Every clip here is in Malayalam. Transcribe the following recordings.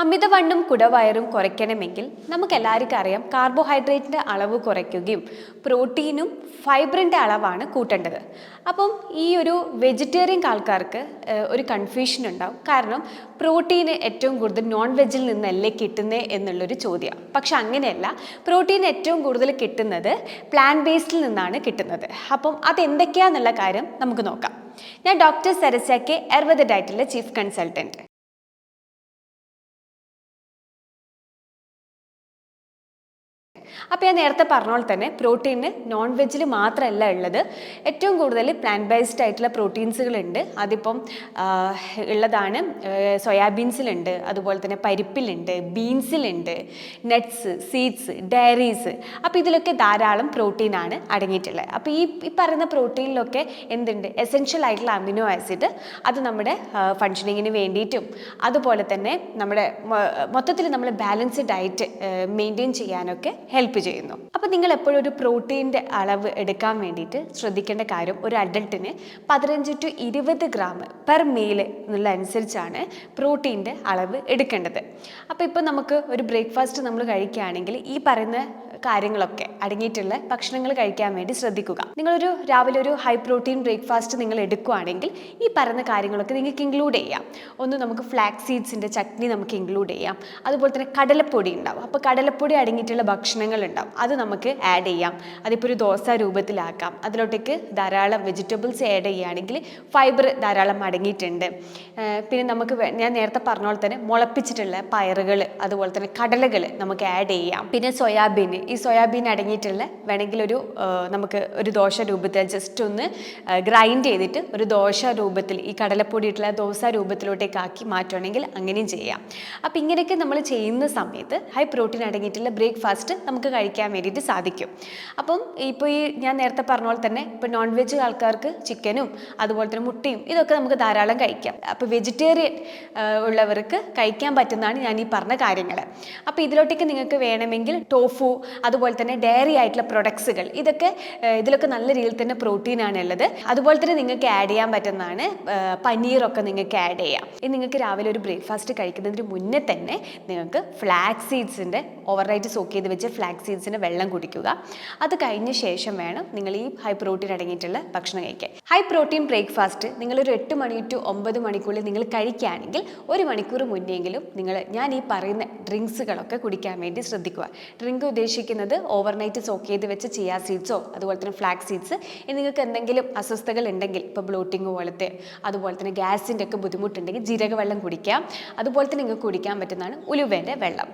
അമിതവണ്ണും കുടവയറും കുറയ്ക്കണമെങ്കിൽ നമുക്കെല്ലാവർക്കും അറിയാം കാർബോഹൈഡ്രേറ്റിന്റെ അളവ് കുറയ്ക്കുകയും പ്രോട്ടീനും ഫൈബറിന്റെ അളവാണ് കൂട്ടേണ്ടത്. അപ്പം ഈ ഒരു വെജിറ്റേറിയൻ ആൾക്കാർക്ക് ഒരു കൺഫ്യൂഷൻ ഉണ്ടാവും. കാരണം പ്രോട്ടീന് ഏറ്റവും കൂടുതൽ നോൺ വെജിൽ നിന്നല്ലേ കിട്ടുന്നത് എന്നുള്ളൊരു ചോദ്യം പക്ഷെ അങ്ങനെയല്ല. പ്രോട്ടീൻ ഏറ്റവും കൂടുതൽ കിട്ടുന്നത് പ്ലാൻ ബേസ്ഡിൽ നിന്നാണ് കിട്ടുന്നത്. അപ്പം അതെന്തൊക്കെയാന്നുള്ള കാര്യം നമുക്ക് നോക്കാം. ഞാൻ ഡോക്ടർ സരസ്യ കെ എർവദ ഡയറ്റിലെ ചീഫ് കൺസൾട്ടന്റ് അപ്പോൾ ഞാൻ നേരത്തെ പറഞ്ഞ പോലെ തന്നെ പ്രോട്ടീന് നോൺ വെജിൽ മാത്രമല്ല ഉള്ളത്. ഏറ്റവും കൂടുതൽ പ്ലാന്റ് ബേസ്ഡ് ആയിട്ടുള്ള പ്രോട്ടീൻസുകളുണ്ട് അതിപ്പം ഉള്ളതാണ് സോയാബീൻസിലുണ്ട് അതുപോലെ തന്നെ പരിപ്പിലുണ്ട് ബീൻസിലുണ്ട് നട്ട്സ് സീഡ്സ് ഡയറീസ് അപ്പോൾ ഇതിലൊക്കെ ധാരാളം പ്രോട്ടീനാണ് അടങ്ങിയിട്ടുള്ളത്. അപ്പോൾ ഈ ഈ പറയുന്ന പ്രോട്ടീനിലൊക്കെ എന്തുണ്ട്? എസെൻഷ്യൽ ആയിട്ടുള്ള അമിനോ ആസിഡ് അത് നമ്മുടെ ഫങ്ഷനിങ്ങിന് വേണ്ടിയിട്ടും അതുപോലെ തന്നെ നമ്മുടെ മൊത്തത്തിൽ നമ്മൾ ബാലൻസ്ഡ് ഡയറ്റ് മെയിന്റെയിൻ ചെയ്യാനൊക്കെ ഹെൽപ്പ് ചെയ്യുന്നു. അപ്പോൾ നിങ്ങൾ എപ്പോഴും ഒരു പ്രോട്ടീന്റെ അളവ് എടുക്കാൻ വേണ്ടിയിട്ട് ശ്രദ്ധിക്കേണ്ട കാര്യം ഒരു അഡൽട്ടിന് പതിനഞ്ച് ടു ഇരുപത് ഗ്രാം പെർ മീൽ എന്നുള്ള അനുസരിച്ചാണ് പ്രോട്ടീന്റെ അളവ് എടുക്കേണ്ടത്. അപ്പോൾ ഇപ്പോൾ നമുക്ക് ഒരു ബ്രേക്ക്ഫാസ്റ്റ് നമ്മൾ കഴിക്കുകയാണെങ്കിൽ ഈ പറയുന്ന കാര്യങ്ങളൊക്കെ അടങ്ങിയിട്ടുള്ള ഭക്ഷണങ്ങൾ കഴിക്കാൻ വേണ്ടി ശ്രദ്ധിക്കുക. നിങ്ങളൊരു രാവിലെ ഒരു ഹൈ പ്രോട്ടീൻ ബ്രേക്ക്ഫാസ്റ്റ് നിങ്ങൾ എടുക്കുകയാണെങ്കിൽ ഈ പറയുന്ന കാര്യങ്ങളൊക്കെ നിങ്ങൾക്ക് ഇൻക്ലൂഡ് ചെയ്യാം. ഒന്ന് നമുക്ക് ഫ്ലാക്സ് സീഡ്സിന്റെ ചട്നി നമുക്ക് ഇൻക്ലൂഡ് ചെയ്യാം. അതുപോലെ തന്നെ കടലപ്പൊടി ഉണ്ടാവും. അപ്പോൾ കടലപ്പൊടി അടങ്ങിയിട്ടുള്ള ഭക്ഷണങ്ങൾ ഉണ്ടാവും. അത് നമുക്ക് ആഡ് ചെയ്യാം. അതിപ്പോൾ ഒരു ദോശ രൂപത്തിലാക്കാം. അതിലോട്ടേക്ക് ധാരാളം വെജിറ്റബിൾസ് ആഡ് ചെയ്യുകയാണെങ്കിൽ ഫൈബർ ധാരാളം അടങ്ങിയിട്ടുണ്ട്. പിന്നെ നമുക്ക് ഞാൻ നേരത്തെ പറഞ്ഞ പോലെ തന്നെ മുളപ്പിച്ചിട്ടുള്ള പയറുകൾ അതുപോലെ തന്നെ കടലകൾ നമുക്ക് ആഡ് ചെയ്യാം. പിന്നെ സോയാബീൻ ഈ സോയാബീൻ അടങ്ങിയിട്ടുള്ള വേണമെങ്കിൽ ഒരു നമുക്ക് ഒരു ദോശ രൂപത്തിൽ ജസ്റ്റ് ഒന്ന് ഗ്രൈൻഡ് ചെയ്തിട്ട് ഒരു ദോശ രൂപത്തിൽ ഈ കടലപ്പൊടി ഇട്ടുള്ള ദോശ രൂപത്തിലോട്ടേക്ക് ആക്കി മാറ്റുകയാണെങ്കിൽ അങ്ങനെയും ചെയ്യാം. അപ്പോൾ ഇങ്ങനെയൊക്കെ നമ്മൾ ചെയ്യുന്ന സമയത്ത് ഹൈ പ്രോട്ടീൻ അടങ്ങിയിട്ടുള്ള ബ്രേക്ക്ഫാസ്റ്റ് നമുക്ക് കഴിക്കാൻ വേണ്ടിയിട്ട് സാധിക്കും. അപ്പം ഇപ്പോൾ ഈ ഞാൻ നേരത്തെ പറഞ്ഞ പോലെ തന്നെ ഇപ്പോൾ നോൺ വെജ് ആൾക്കാർക്ക് ചിക്കനും അതുപോലെ തന്നെ മുട്ടയും ഇതൊക്കെ നമുക്ക് ധാരാളം കഴിക്കാം. അപ്പോൾ വെജിറ്റേറിയൻ ഉള്ളവർക്ക് കഴിക്കാൻ പറ്റുന്നതാണ് ഞാൻ ഈ പറഞ്ഞ കാര്യങ്ങൾ അപ്പോൾ ഇതിലോട്ടേക്ക് നിങ്ങൾക്ക് വേണമെങ്കിൽ ടോഫു അതുപോലെ തന്നെ ഡയറി ആയിട്ടുള്ള പ്രൊഡക്ട്സുകൾ ഇതൊക്കെ ഇതിലൊക്കെ നല്ല രീതിയിൽ തന്നെ പ്രോട്ടീനാണ് ഉള്ളത്. അതുപോലെ തന്നെ നിങ്ങൾക്ക് ആഡ് ചെയ്യാൻ പറ്റുന്നതാണ് പനീറൊക്കെ നിങ്ങൾക്ക് ആഡ് ചെയ്യാം. ഇനി നിങ്ങൾക്ക് രാവിലെ ഒരു ബ്രേക്ക്ഫാസ്റ്റ് കഴിക്കുന്നതിന് മുന്നേ തന്നെ നിങ്ങൾക്ക് ഫ്ലാക്സ് സീഡ്സിന്റെ ഓവർനൈറ്റ് സോക്ക് ചെയ്ത് വെച്ച് ഫ്ലാക്സ് സീഡ്സിന്റെ വെള്ളം കുടിക്കുക. അത് കഴിഞ്ഞ ശേഷം വേണം നിങ്ങൾ ഈ ഹൈ പ്രോട്ടീൻ അടങ്ങിയിട്ടുള്ള ഭക്ഷണം കഴിക്കാൻ. ഹൈ പ്രോട്ടീൻ ബ്രേക്ക്ഫാസ്റ്റ് നിങ്ങളൊരു എട്ട് മണി ടു ഒമ്പത് മണിക്കുള്ളിൽ നിങ്ങൾ കഴിക്കുകയാണെങ്കിൽ ഒരു മണിക്കൂർ മുന്നെങ്കിലും നിങ്ങൾ ഞാൻ ഈ പറയുന്ന ഡ്രിങ്ക്സുകളൊക്കെ കുടിക്കാൻ വേണ്ടി ശ്രദ്ധിക്കുക. ഡ്രിങ്ക് ഉദ്ദേശിക്കുന്നത് ഓവർനൈറ്റ് സോക്ക് ചെയ്ത് വെച്ച് ചെയ്യാ സീഡ്സോ അതുപോലെ തന്നെ ഫ്ലാക്സ് സീഡ്സ് നിങ്ങൾക്ക് എന്തെങ്കിലും അസ്വസ്ഥതകൾ ഉണ്ടെങ്കിൽ ഇപ്പോൾ ബ്ലോട്ടിങ് പോലത്തെ അതുപോലെ തന്നെ ഗ്യാസിന്റെ ഒക്കെ ബുദ്ധിമുട്ടുണ്ടെങ്കിൽ ജീരകവെള്ളം കുടിക്കാം അതുപോലെ തന്നെ നിങ്ങൾക്ക് കുടിക്കാൻ പറ്റുന്നതാണ് ഉലുവേന്റെ വെള്ളം.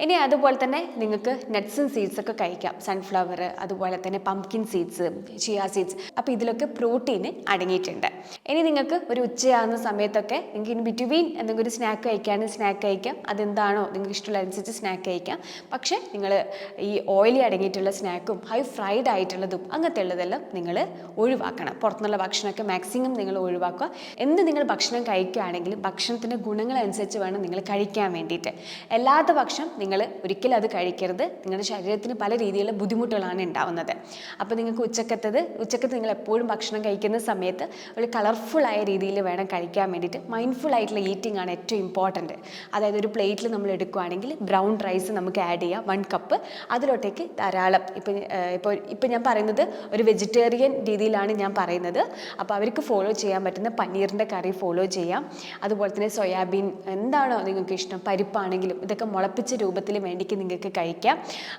ഇനി അതുപോലെ തന്നെ നിങ്ങൾക്ക് നട്ട്സും സീഡ്സ് ഒക്കെ കഴിക്കാം സൺഫ്ലവർ അതുപോലെ തന്നെ പംകിൻ സീഡ്സ് ചിയാ സീഡ്സ് അപ്പോൾ ഇതിലൊക്കെ പ്രോട്ടീൻ അടങ്ങിയിട്ടുണ്ട്. ഇനി നിങ്ങൾക്ക് ഒരു ഉച്ചയാകുന്ന സമയത്തൊക്കെ നിങ്ങൾക്ക് ഇൻ ബിറ്റ്വീൻ എന്തെങ്കിലും ഒരു സ്നാക്ക് കഴിക്കുകയാണെങ്കിൽ സ്നാക്ക് കഴിക്കാം. അതെന്താണോ നിങ്ങൾക്ക് ഇഷ്ടമുള്ള അനുസരിച്ച് സ്നാക്ക് കഴിക്കാം. പക്ഷേ നിങ്ങൾ ഈ ഓയിലി അടങ്ങിയിട്ടുള്ള സ്നാക്കും ഹൈ ഫ്രൈഡ് ആയിട്ടുള്ളതും അങ്ങനത്തെ ഉള്ളതെല്ലാം നിങ്ങൾ ഒഴിവാക്കണം. പുറത്തുനിന്നുള്ള ഭക്ഷണമൊക്കെ മാക്സിമം നിങ്ങൾ ഒഴിവാക്കുക. എന്ത് നിങ്ങൾ ഭക്ഷണം കഴിക്കുകയാണെങ്കിലും ഭക്ഷണത്തിന്റെ ഗുണങ്ങളനുസരിച്ച് വേണം നിങ്ങൾ കഴിക്കാൻ വേണ്ടിയിട്ട്. അല്ലാത്ത പക്ഷം നിങ്ങൾ ഒരിക്കലും അത് കഴിക്കരുത്. നിങ്ങളുടെ ശരീരത്തിന് പല രീതിയിലുള്ള ബുദ്ധിമുട്ടുകളാണ് ഉണ്ടാവുന്നത്. അപ്പോൾ നിങ്ങൾക്ക് ഉച്ചക്കത്തത് ഉച്ചക്കത്ത് നിങ്ങൾ എപ്പോഴും ഭക്ഷണം കഴിക്കുന്ന സമയത്ത് ഒരു കളർഫുള്ളായ രീതിയിൽ വേണം കഴിക്കാൻ വേണ്ടിയിട്ട്. മൈൻഡ്ഫുൾ ആയിട്ടുള്ള ഈറ്റിംഗ് ആണ് ഏറ്റവും ഇമ്പോർട്ടന്റ് അതായത് ഒരു പ്ലേറ്റിൽ നമ്മൾ എടുക്കുകയാണെങ്കിൽ ബ്രൗൺ റൈസ് നമുക്ക് ആഡ് ചെയ്യാം വൺ കപ്പ് അതിലോട്ടേക്ക് ധാരാളം. ഇപ്പം ഇപ്പോൾ ഇപ്പം ഞാൻ പറയുന്നത് ഒരു വെജിറ്റേറിയൻ രീതിയിലാണ് ഞാൻ പറയുന്നത്. അപ്പോൾ അവർക്ക് ഫോളോ ചെയ്യാൻ പറ്റുന്ന പനീറിന്റെ കറി ഫോളോ ചെയ്യാം. അതുപോലെ തന്നെ സോയാബീൻ എന്താണോ നിങ്ങൾക്ക് ഇഷ്ടം പരിപ്പാണെങ്കിലും ഇതൊക്കെ മുളപ്പിച്ച രൂപത്തിൽ വേണ്ടിക്ക് നിങ്ങൾക്ക് കഴിക്കാം.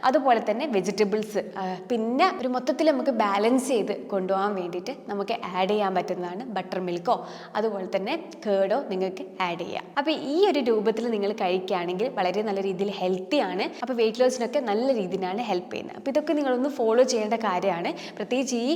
അതുപോലെ തന്നെ വെജിറ്റബിൾസ് പിന്നെ ഒരു മൊത്തത്തിൽ നമുക്ക് ബാലൻസ് ചെയ്ത് കൊണ്ടുപോകാൻ വേണ്ടിയിട്ട് നമുക്ക് ആഡ് ചെയ്യാൻ പറ്റുന്നതാണ് ബട്ടർ മിൽക്കോ അതുപോലെ തന്നെ കേടോ നിങ്ങൾക്ക് ആഡ് ചെയ്യാം. അപ്പോൾ ഈ ഒരു രൂപത്തിൽ നിങ്ങൾ കഴിക്കുകയാണെങ്കിൽ വളരെ നല്ല രീതിയിൽ ഹെൽത്തി ആണ്. അപ്പോൾ വെയിറ്റ് ലോസിനൊക്കെ നല്ല രീതിയിലാണ് ഹെൽപ്പ് ചെയ്യുന്നത്. അപ്പോൾ ഇതൊക്കെ നിങ്ങളൊന്ന് ഫോളോ ചെയ്യേണ്ട കാര്യമാണ്. പ്രത്യേകിച്ച് ഈ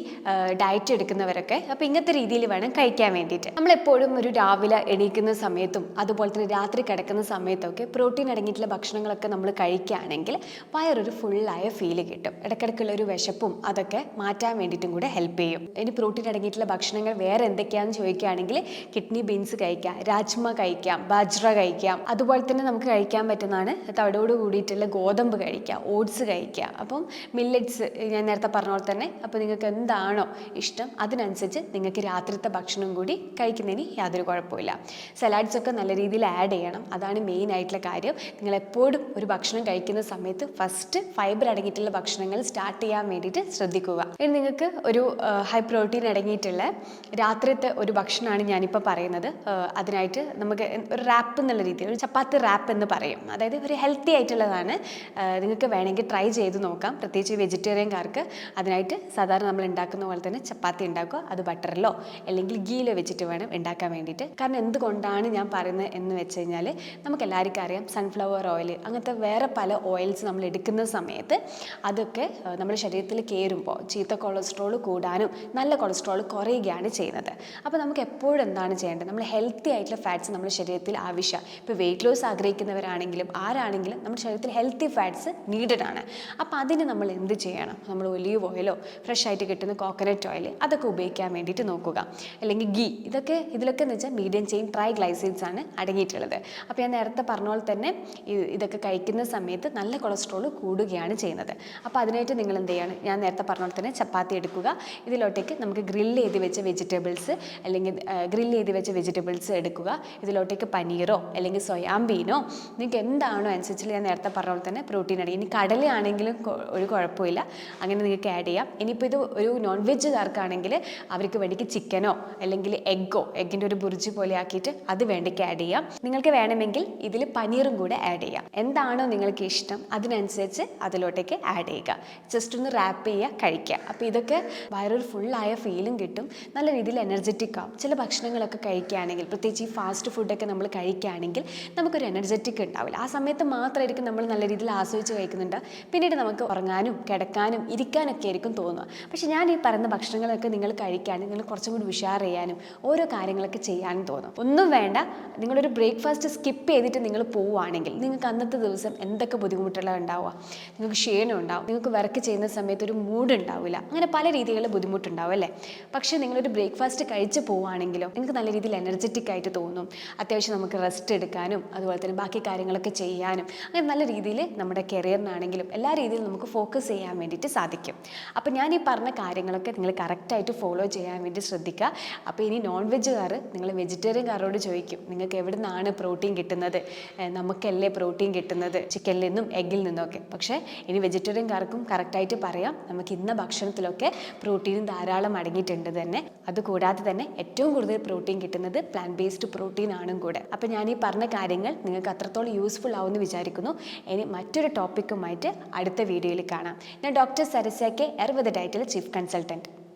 ഡയറ്റ് എടുക്കുന്നവരൊക്കെ. അപ്പോൾ ഇങ്ങനത്തെ രീതിയിൽ വേണം കഴിക്കാൻ വേണ്ടിയിട്ട്. നമ്മളെപ്പോഴും ഒരു രാവിലെ എണീക്കുന്ന സമയത്തും അതുപോലെ തന്നെ രാത്രി കിടക്കുന്ന സമയത്തൊക്കെ പ്രോട്ടീൻ അടങ്ങിയിട്ടുള്ള ഭക്ഷണങ്ങളൊക്കെ നമ്മൾ കഴിക്കുകയാണെങ്കിൽ വയറൊരു ഫുള്ളായ ഫീൽ കിട്ടും. ഇടയ്ക്കിടയ്ക്കുള്ള ഒരു വിശപ്പും അതൊക്കെ മാറ്റാൻ വേണ്ടിയിട്ടും കൂടെ ഹെൽപ്പ് ചെയ്യും. ഇനി പ്രോട്ടീൻ അടങ്ങിയിട്ടുള്ള ഭക്ഷണങ്ങൾ വേറെ എന്തൊക്കെയാ കഴിക്കാമെന്ന് ചോദിക്കുകയാണെങ്കിൽ കിഡ്നി ബീൻസ് കഴിക്കാം രാജ്മ കഴിക്കാം ബാജ്ര കഴിക്കാം അതുപോലെ തന്നെ നമുക്ക് കഴിക്കാൻ പറ്റുന്നതാണ് തവിടോട് കൂടിയിട്ടുള്ള ഗോതമ്പ് കഴിക്കാം ഓട്സ് കഴിക്കാം. അപ്പം മില്ലറ്റ്സ് ഞാൻ നേരത്തെ പറഞ്ഞ പോലെ തന്നെ അപ്പോൾ നിങ്ങൾക്ക് എന്താണോ ഇഷ്ടം അതിനനുസരിച്ച് നിങ്ങൾക്ക് രാത്രിത്തെ ഭക്ഷണം കൂടി കഴിക്കുന്നതിന് യാതൊരു കുഴപ്പമില്ല സലാഡ്സ് ഒക്കെ നല്ല രീതിയിൽ ആഡ് ചെയ്യണം. അതാണ് മെയിൻ ആയിട്ടുള്ള കാര്യം. നിങ്ങൾ എപ്പോഴും ഒരു ഭക്ഷണം കഴിക്കുന്ന സമയത്ത് ഫസ്റ്റ് ഫൈബർ അടങ്ങിയിട്ടുള്ള ഭക്ഷണങ്ങൾ സ്റ്റാർട്ട് ചെയ്യാൻ വേണ്ടിയിട്ട് ശ്രദ്ധിക്കുക. ഇനി നിങ്ങൾക്ക് ഒരു ഹൈ പ്രോട്ടീൻ അടങ്ങിയിട്ടുള്ള രാത്രിത്തെ ഒരു ഭക്ഷണമാണ് ഞാനിപ്പോൾ പറയുന്നത്. അതിനായിട്ട് നമുക്ക് ഒരു റാപ്പ് എന്നുള്ള രീതിയിൽ ഒരു ചപ്പാത്തി റാപ്പ് എന്ന് പറയും. അതായത് ഒരു ഹെൽത്തി ആയിട്ടുള്ളതാണ്. നിങ്ങൾക്ക് വേണമെങ്കിൽ ട്രൈ ചെയ്ത് നോക്കാം. പ്രത്യേകിച്ച് വെജിറ്റേറിയൻകാർക്ക് അതിനായിട്ട് സാധാരണ നമ്മൾ ഉണ്ടാക്കുന്ന പോലെ തന്നെ ചപ്പാത്തി ഉണ്ടാക്കുക. അത് ബട്ടറിലോ അല്ലെങ്കിൽ ഗീയിലോ വെച്ചിട്ട് വേണം ഉണ്ടാക്കാൻ വേണ്ടിയിട്ട്. കാരണം എന്തുകൊണ്ടാണ് ഞാൻ പറയുന്നത് എന്ന് വെച്ച് കഴിഞ്ഞാൽ നമുക്ക് എല്ലാവർക്കും അറിയാം സൺഫ്ലവർ ഓയിൽ അങ്ങനത്തെ വേറെ പല ഓയിൽസ് നമ്മൾ എടുക്കുന്ന സമയത്ത് അതൊക്കെ നമ്മുടെ ശരീരത്തിൽ കയറുമ്പോൾ ചീത്ത കൊളസ്ട്രോൾ കൂടാനും നല്ല കൊളസ്ട്രോൾ കുറയുകയാണ് ചെയ്യുന്നത്. അപ്പോൾ നമുക്ക് എപ്പോഴും എന്താണ് ചെയ്യേണ്ടത്? നമ്മൾ ഹെൽത്തി ആയിട്ടുള്ള ഫാറ്റ്സ് നമ്മുടെ ശരീരത്തിൽ ആവശ്യമാണ് ഇപ്പോൾ വെയിറ്റ് ലോസ് ആഗ്രഹിക്കുന്നവരാണെങ്കിലും ആരാണെങ്കിലും നമ്മുടെ ശരീരത്തിൽ ഹെൽത്തി ഫാറ്റ്സ് നീഡഡ് ആണ്. അപ്പോൾ അതിന് നമ്മൾ എന്ത് ചെയ്യണം? നമ്മൾ ഒലീവ് ഓയിലോ ഫ്രഷ് ആയിട്ട് കിട്ടുന്ന കോക്കനട്ട് ഓയിൽ അതൊക്കെ ഉപയോഗിക്കാൻ വേണ്ടിയിട്ട് നോക്കുക. അല്ലെങ്കിൽ ഗീ ഇതൊക്കെ ഇതിലൊക്കെ എന്ന് വെച്ചാൽ മീഡിയം ചെയിൻ ട്രൈ ഗ്ലൈസിൻസ് ആണ് അടങ്ങിയിട്ടുള്ളത്. അപ്പോൾ ഞാൻ നേരത്തെ പറഞ്ഞ പോലെ തന്നെ ഇതൊക്കെ കഴിക്കുന്ന സമയത്ത് നല്ല കൊളസ്ട്രോൾ കൂടുകയാണ് ചെയ്യുന്നത്. അപ്പോൾ അതിനായിട്ട് നിങ്ങൾ എന്ത് ചെയ്യണം? ഞാൻ നേരത്തെ പറഞ്ഞ പോലെ തന്നെ ചപ്പാത്തി എടുക്കുക. ഇതിലോട്ടേക്ക് നമുക്ക് ഗ്രില്ല് ചെയ്ത് വെച്ച വെജിറ്റബിൾസ് അല്ലെങ്കിൽ ഗ്രിൽ ചെയ്ത് വെച്ച വെജിറ്റബിൾസ് എടുക്കുക. ഇതിലോട്ടേക്ക് പനീറോ അല്ലെങ്കിൽ സോയാബീനോ നിങ്ങൾക്ക് എന്താണോ അനുസരിച്ച് ഞാൻ നേരത്തെ പറഞ്ഞ പോലെ തന്നെ പ്രോട്ടീൻ അടങ്ങി ഇനി കടലയാണെങ്കിലും ഒരു കുഴപ്പമില്ല. അങ്ങനെ നിങ്ങൾക്ക് ആഡ് ചെയ്യാം. ഇനിയിപ്പോൾ ഇത് ഒരു നോൺ വെജുകാർക്കാണെങ്കിൽ അവർക്ക് വേണ്ടിക്ക് ചിക്കനോ അല്ലെങ്കിൽ എഗ്ഗോ എഗ്ഗിന്റെ ഒരു ബുർജി പോലെ ആക്കിയിട്ട് അത് വേണ്ടിക്ക് ആഡ് ചെയ്യാം. നിങ്ങൾക്ക് വേണമെങ്കിൽ ഇതിൽ പനീറും കൂടെ ആഡ് ചെയ്യാം. എന്താണോ നിങ്ങൾക്ക് ഇഷ്ടം അതിനനുസരിച്ച് അതിലോട്ടേക്ക് ആഡ് ചെയ്യുക. ജസ്റ്റ് ഒന്ന് റാപ്പ് ചെയ്യുക കഴിക്കുക. അപ്പോൾ ഇതൊക്കെ വയറൊരു ഫുള്ളായ ഫീലും കിട്ടും. നല്ല രീതിയിൽ എനർജറ്റിക് ആവും. ചില ഭക്ഷണങ്ങളൊക്കെ കഴിക്കുകയാണെങ്കിൽ പ്രത്യേകിച്ച് ഈ ഫാസ്റ്റ് ഫുഡൊക്കെ നമ്മൾ കഴിക്കുകയാണെങ്കിൽ നമുക്കൊരു എനർജറ്റിക് ഉണ്ടാവില്ല. ആ സമയത്ത് മാത്രമായിരിക്കും നമ്മൾ നല്ല രീതിയിൽ ആസ്വദിച്ച് കഴിക്കുന്നുണ്ട്. പിന്നീട് നമുക്ക് ഉറങ്ങാനും കിടക്കാനും ഇരിക്കാനൊക്കെ ആയിരിക്കും തോന്നുക. പക്ഷേ ഞാൻ ഈ പറയുന്ന ഭക്ഷണങ്ങളൊക്കെ നിങ്ങൾ കഴിക്കുകയാണെങ്കിൽ നിങ്ങൾ കുറച്ചും കൂടി ഉഷാർ ചെയ്യാനും ഓരോ കാര്യങ്ങളൊക്കെ ചെയ്യാനും തോന്നും. ഒന്നും വേണ്ട. നിങ്ങളൊരു ബ്രേക്ക്ഫാസ്റ്റ് സ്കിപ്പ് ചെയ്തിട്ട് നിങ്ങൾ പോവുകയാണെങ്കിൽ നിങ്ങൾക്ക് അന്നത്തെ ദിവസം എന്തൊക്കെ ബുദ്ധിമുട്ടുള്ള ഉണ്ടാവുക? നിങ്ങൾക്ക് ക്ഷീണം ഉണ്ടാവും. നിങ്ങൾക്ക് വർക്ക് ചെയ്യുന്ന സമയത്ത് ഒരു മൂഡ് ഉണ്ടാവില്ല. അങ്ങനെ പല രീതികളിൽ ബുദ്ധിമുട്ടുണ്ടാവും അല്ലേ? പക്ഷേ നിങ്ങളൊരു ബ്രേക്ക്ഫാസ്റ്റ് കഴിച്ച് പോവുകയാണെങ്കിലോ നിങ്ങൾക്ക് നല്ല രീതിയിൽ എനർജറ്റിക് ആയിട്ട് തോന്നും. അത്യാവശ്യം നമുക്ക് റെസ്റ്റ് എടുക്കാനും അതുപോലെ തന്നെ ബാക്കി കാര്യങ്ങളൊക്കെ ചെയ്യാനും അങ്ങനെ നല്ല രീതിയിൽ നമ്മുടെ കരിയറിനാണെങ്കിലും എല്ലാ രീതിയിലും നമുക്ക് ഫോക്കസ് ചെയ്യാൻ വേണ്ടിയിട്ട് സാധിക്കും. അപ്പോൾ ഞാൻ ഈ പറഞ്ഞ കാര്യങ്ങളൊക്കെ നിങ്ങൾ കറക്റ്റായിട്ട് ഫോളോ ചെയ്യാൻ വേണ്ടി ശ്രദ്ധിക്കുക. അപ്പോൾ ഇനി നോൺ വെജുകാർ നിങ്ങൾ വെജിറ്റേറിയൻകാരോട് ചോദിക്കും നിങ്ങൾക്ക് എവിടെ നിന്നാണ് പ്രോട്ടീൻ കിട്ടുന്നത് നമുക്കല്ലേ പ്രോട്ടീൻ കിട്ടുന്നത്? ചിക്കനിൽ നിന്നും എഗ്ഗിൽ നിന്നൊക്കെ പക്ഷേ ഇനി വെജിറ്റേറിയൻകാർക്കും കറക്റ്റായിട്ട് പറയാം. നമുക്ക് ഇന്ന ഭക്ഷണത്തിലൊക്കെ പ്രോട്ടീനും ധാരാളം അടങ്ങിയിട്ടുണ്ട് തന്നെ. അതുകൂടാതെ തന്നെ ഏറ്റവും കൂടുതൽ പ്രോട്ടീൻ കിട്ടുന്നത് പ്ലാൻ ബേസ്ഡ് പ്രോട്ടീൻ ആണും കൂടെ. അപ്പോൾ ഞാൻ ഈ പറഞ്ഞ കാര്യങ്ങൾ നിങ്ങൾക്ക് അത്രത്തോളം യൂസ്ഫുൾ ആവുമെന്ന് വിചാരിക്കുന്നു. ഇനി മറ്റൊരു ടോപ്പിക്കുമായിട്ട് അടുത്ത വീഡിയോയിൽ കാണാം. ഞാൻ ഡോക്ടർ സരസ്യ കെ എർവദ ഡയറ്റിൽ ചീഫ് കൺസൾട്ടന്റ്